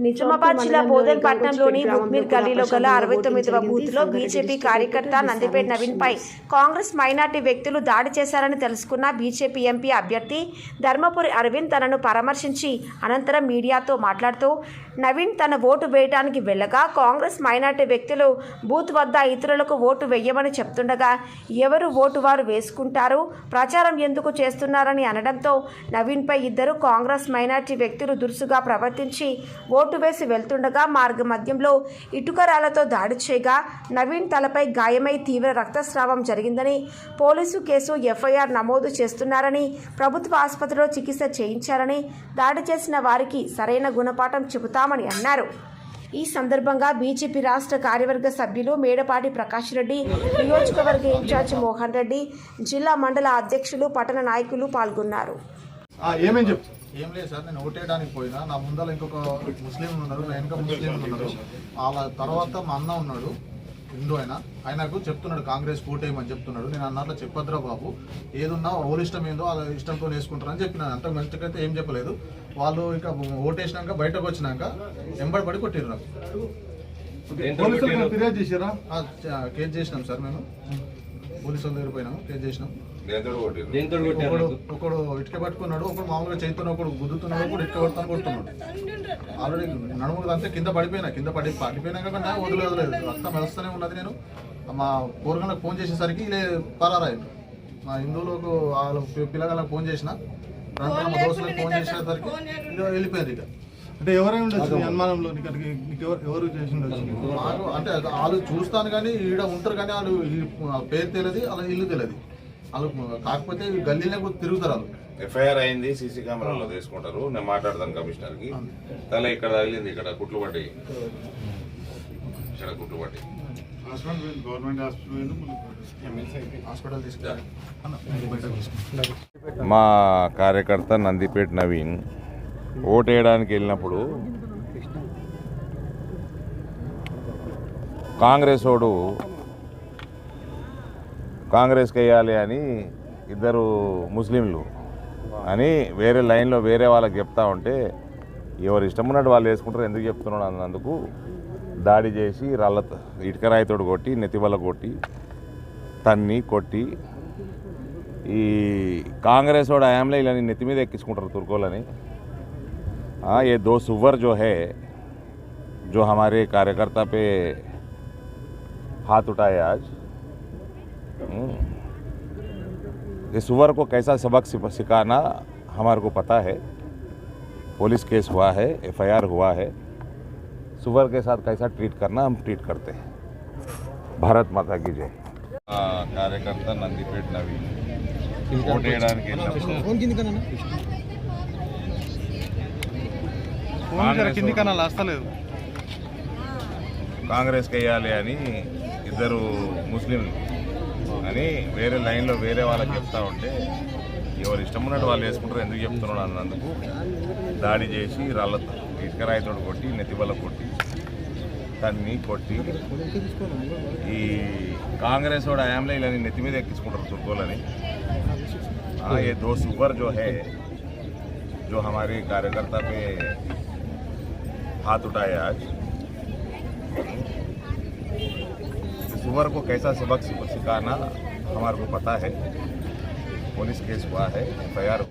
నిజామాబాద్ జిల్లా బోధన్ బుక్మీర్ గల్లీలో గల అరవై తొమ్మిదవ బూత్లో బీజేపీ కార్యకర్త నందిపేట నవీన్ పై కాంగ్రెస్ మైనార్టీ వ్యక్తులు దాడి చేశారని తెలుసుకున్న బీజేపీ ఎంపీ అభ్యర్థి ధర్మపురి అరవింద్ తనను పరామర్శించి అనంతరం మీడియాతో మాట్లాడుతూ నవీన్ తన ఓటు వేయడానికి వెళ్ళగా కాంగ్రెస్ మైనార్టీ వ్యక్తులు బూత్ వద్ద ఇతరులకు ఓటు వేయమని చెప్తుండగా ఎవరు ఓటు వారు వేసుకుంటారు ప్రచారం ఎందుకు చేస్తున్నారని అనడంతో నవీన్పై ఇద్దరు కాంగ్రెస్ మైనార్టీ వ్యక్తులు దురుసుగా ప్రవర్తించి ఓటు వేసి వెళ్తుండగా మార్గ మధ్యంలో ఇటుకరాలతో దాడి చేయగా నవీన్ తలపై గాయమై తీవ్ర రక్తస్రావం జరిగిందని పోలీసు కేసు ఎఫ్ఐఆర్ నమోదు చేస్తున్నారని ప్రభుత్వ ఆసుపత్రిలో చికిత్స చేయించారని దాడి చేసిన వారికి సరైన గుణపాఠం చెబుతామని అన్నారు. ఈ సందర్భంగా బీజేపీ రాష్ట్ర కార్యవర్గ సభ్యులు మేడపాటి ప్రకాష్ రెడ్డి నియోజకవర్గ ఇన్ఛార్జ్ మోహన్ రెడ్డి జిల్లా మండల అధ్యక్షులు పట్టణ నాయకులు పాల్గొన్నారు. ఏమేం ఏం లేదు సార్ నేను ఓటేయడానికి పోయినా. నా ముందర ఇంకొక ముస్లిం ఉన్నారు నా వెనక ముస్లిం ఉన్నారు. వాళ్ళ తర్వాత మా అన్న ఉన్నాడు హిందూ ఆయన. ఆయనకు చెప్తున్నాడు కాంగ్రెస్ ఓటేయమని చెప్తున్నాడు. నేను అన్నట్లు చెప్పొద్దురా బాబు. ఏదున్నా ఓడి ఇష్టం ఏందో వాళ్ళ ఇష్టంతో వేసుకుంటారని చెప్పిన. అంత మంచికైతే ఏం చెప్పలేదు. వాళ్ళు ఇక ఓటేసినాక బయటకు వచ్చినాక ఎంబడి పడి కొట్టిర్రు కేసు చేసినాం సార్ మేము. పోలీసు వాళ్ళ దగ్గర పోయినాము కేసు చేసినాం. ఒకడు ఒకడు ఇటుక పట్టుకున్నాడు ఒకడు మామూలుగా చేతున్న ఒకడు గుద్దుతున్నాడు ఒకడు ఇటుక పడుతాను కొడుతున్నాడు. ఆల్రెడీ నడుములు అంతా కింద పడిపోయినా కింద పడి పడిపోయినాక కానీ వదిలే వదిలేదు రక్తం వెలుస్తూనే ఉన్నది నేను. మా పూర్వగంలకు ఫోన్ చేసేసరికి ఇలా పరారాయండి మా హిందువులకు వాళ్ళ పిల్లగాళ్ళకి ఫోన్ చేసిన మా దోస్తులకు ఫోన్ చేసేసరికి ఇక వెళ్ళిపోయారు ఇక. అంటే ఎవరైనా ఉండొచ్చు అనుమానంలో ఎవరు ఎవరు చేసి ఉండొచ్చు? అంటే వాళ్ళు చూస్తాను కానీ ఈడ ఉంటారు కానీ వాళ్ళు పేరు తెలియదు వాళ్ళ ఇల్లు తెలియదు. వాళ్ళు కాకపోతే గల్లీలో తిరుగుతారు వాళ్ళు. ఎఫ్ఐఆర్ అయింది సీసీ కెమెరాలో తీసుకుంటారు. నేను మాట్లాడతాను కమిషనర్కి తల ఇక్కడ తగిలింది ఇక్కడ కుట్లు పట్టి ఇక్కడ కుట్లు పట్టి గవర్నమెంట్ హాస్పిటల్ హాస్పిటల్ తీసుకెళ్ళాలి అన్న బయటకు తీసుకెళ్ళి మా కార్యకర్త నందిపేట్ నవీన్ ఓటు వేయడానికి వెళ్ళినప్పుడు కాంగ్రెస్ ఓడు కాంగ్రెస్కి వేయాలి అని ఇద్దరు ముస్లింలు అని వేరే లైన్లో వేరే వాళ్ళకి చెప్తా ఉంటే ఎవరు ఇష్టం ఉన్నట్టు వాళ్ళు వేసుకుంటారు ఎందుకు చెప్తున్నాడు? అన్నందుకు దాడి చేసి రాళ్ళ ఇటుకరాయితోడు కొట్టి నెత్తివల్ల కొట్టి తన్ని కొట్టి ఈ కాంగ్రెస్ వాడు హయాంలో ఇలా నెత్తి మీద ఎక్కించుకుంటారు తుర్కోలని हाँ ये दो सुवर जो है जो हमारे कार्यकर्ता पे हाथ उठाए आज हम्म, ये सुवर को कैसा सबक सिप- सिखाना हमारे को पता है पुलिस केस हुआ है एफआईआर हुआ है सुवर के साथ कैसा ट्रीट करना हम ट्रीट करते हैं भारत माता की जय కార్యకర్త నందిపేట నవీన్ ఓటు కాంగ్రెస్కి కేయాలి అని ఇద్దరు ముస్లింలు అని వేరే లైన్లో వేరే వాళ్ళకి చెప్తా ఉంటే ఎవరు ఇష్టం ఉన్నట్టు వాళ్ళు వేసుకుంటారు ఎందుకు చెప్తున్నాడు? అన్నందుకు దాడి చేసి రాళ్ళ ఇసుకరాయితోడు కొట్టి నెత్తిబల్ల కొట్టి తన్ని కొట్టి ఈ కాంగ్రెస్ వాడు హయాంలో ఇలా నెత్తి మీద ఎక్కించుకుంటారు తుర్కోలని ఏ దో సూపర్ జో హే జో హమారీ కార్యకర్త పే हाथ उठाए आज। इस उम्र को कैसा सबक सिखाना, हमारे को पता है। पुलिस केस हुआ है, एफआईआर